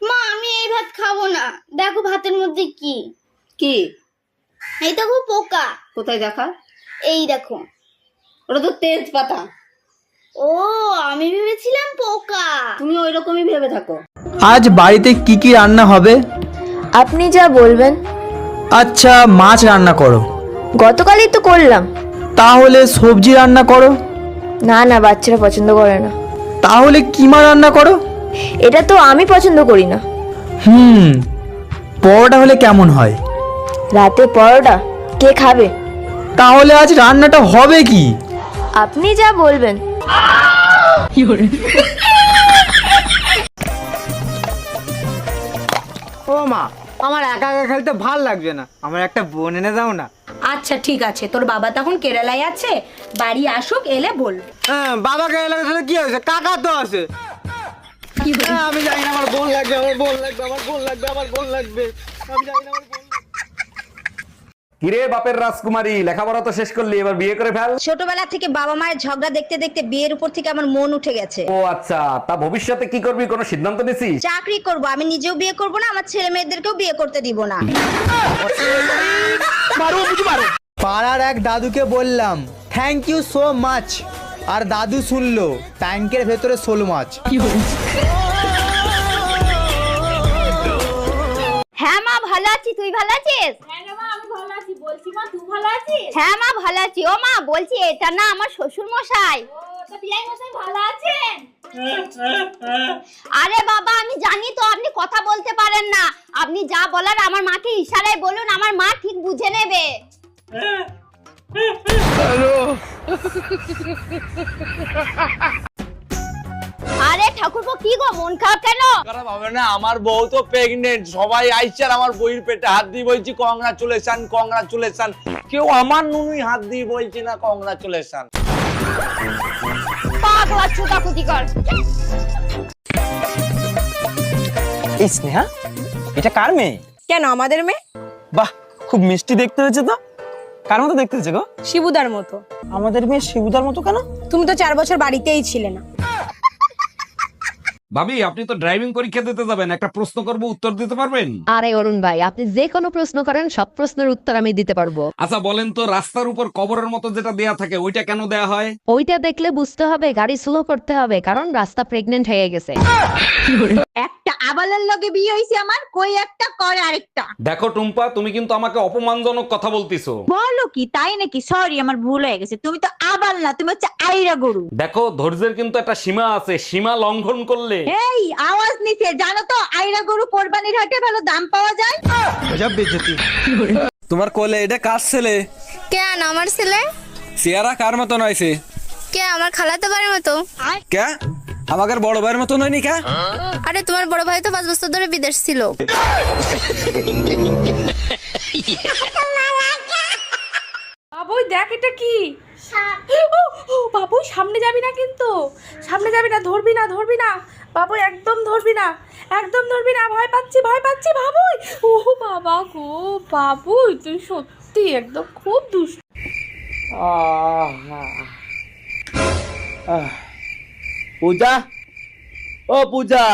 মা আমি এই ভাত খাব না। দেখো ভাতের মধ্যে কি? কি? এই দেখো পোকা। কোথায় দেখা? এই দেখো। ওটা তো তেজপাতা। ও আমি ভেবেছিলাম পোকা। তুমি ওই রকমই ভেবে থাকো। আজ বাড়িতে কি কি রান্না হবে? আপনি যা বলবেন। আচ্ছা মাছ রান্না করো। গতকালই তো করলাম। তাহলে সবজি রান্না করো। না না বাচ্চারা পছন্দ করে না। তাহলে কিমা রান্না করো? এটা তো আমি পছন্দ করি না। হুম পরোটা হলে কেমন হয়? রাতে পরোটা কে খাবে? তাহলে আজ রান্নাটা হবে কি? আপনি যা বলবেন। ও মা আমার একা একা খেলতে ভালো লাগছে না। আমার একটা বোন এনে দাও না। আচ্ছা ঠিক আছে। তোর বাবা তখন কেরালায় আছে। বাড়ি আসুক এলে বল। হ্যাঁ বাবাকে এলাকা সাথে কি হয়েছে? কাকা তো আছে। আমি জানি না আমার বোন লাগবে আমার বোন লাগবে আমার বোন লাগবে আমার বোন লাগবে। আমি জানি না আমার বোন কিরে বাপের রাজকুমারী লেখাপড়া তো শেষ করলি এবার বিয়ে করে ফেল। ছোটবেলা থেকে বাবা মায়ের ঝগড়া দেখতে দেখতে বিয়ের উপর থেকে আমার মন উঠে গেছে। ও আচ্ছা তা ভবিষ্যতে কি করবি? কোনো সিদ্ধান্ত নিছিস? চাকরি করব আমি নিজেও বিয়ে করব না আমার ছেলে মেয়েদেরকেও বিয়ে করতে দিব না। পাড়ার এক দাদুকে বললাম থ্যাংক ইউ সো মাচ আর দাদু শুনলো ট্যাঙ্কের ভেতরে শোল মাছ। হ্যাঁ মা ভালো আছি। তুই ভালো আছিস? হ্যাঁ মা ভালো আছি। ও মা বলছি এটা না আমার শ্বশুর মশাই। আরে বাবা আমি জানি তো আপনি কথা বলতে পারেন না। আপনি যা বলার আমার মাকে ইশারায় বলুন আমার মা ঠিক বুঝে নেবে। আরে ঠাকুরপো কি গো মন খারাপ কেন? খারাপ হবে না আমার বউ তো প্রেগনেন্ট সবাই আইছে আর আমার বইয়ের পেটে হাত দিয়ে বলছি কংগ্রাচুলেশন কংগ্রাচুলেশন কেউ আমার নুনুই হাত দিয়ে বলছে না কংগ্রাচুলেশন পাগলা চুদাকুতি কর। এই স্নেহা এটা কার মেয়ে? কেন আমাদের মেয়ে? বাহ খুব মিষ্টি দেখতে হয়েছে তো। কার মতো দেখতে গো? শিবুদার মতো। আমাদের মেয়ে শিবুদার মতো কেন? তুমি তো চার বছর বাড়িতেই ছিলে না। ভাবি আপনি তো ড্রাইভিং পরীক্ষা দিতে যাবেন একটা প্রশ্ন করব উত্তর দিতে পারবেন? আরে অরুণ ভাই আপনি যে কোনো প্রশ্ন করেন সব প্রশ্নের উত্তর আমি দিতে পারব। আচ্ছা বলেন তো রাস্তার উপর কবরের মতো যেটা দেয়া থাকে ওইটা কেন দেয়া হয়? ওইটা দেখলে বুঝতে হবে গাড়ি স্লো করতে হবে কারণ রাস্তা প্রেগনেন্ট হয়ে গেছে। একটা আবালের লগে বিয়ে হইছে আমার কই একটা করে আরেকটা। দেখো টুম্পা তুমি কিন্তু আমাকে অপমানজনক কথা বলতিছো। বলো কি তাই নাকি? সরি আমার ভুল হয়ে গেছে। তুমি তো আবাল না তুমি হচ্ছে আইরা গরু। দেখো ধৈর্যের কিন্তু একটা সীমা আছে সীমা লঙ্ঘন করলে। এই আওয়াজ নিচে জানো তো আইরা গরু কোরবানির হাটে ভালো দাম পাওয়া যায়? তোমার কোলে এটা কার ছেলে? কেন আমার ছেলে? চেহারা কার মতো নয়ছে কে আমার খালাতো বাড়ির মতো? কে? আমাদের বড় ভাইয়ের মতো নয়নি কে? আরে তোমার বড় ভাই তো পাঁচ বছর ধরে বিদেশ ছিল। বাবুই দেখ এটা কি। ও, বাবুই সামনে যাবি না কিন্তু। সামনে যাবি না ধরবি না ধরবি না। বাবু একদম ধরবি না। একদম ধরবি না ভয় পাচ্ছি ভয় পাচ্ছি বাবুই। ও বাবা গো বাবুই তুই সত্যি একদম খুব দুষ্ট। পূজা ও পূজা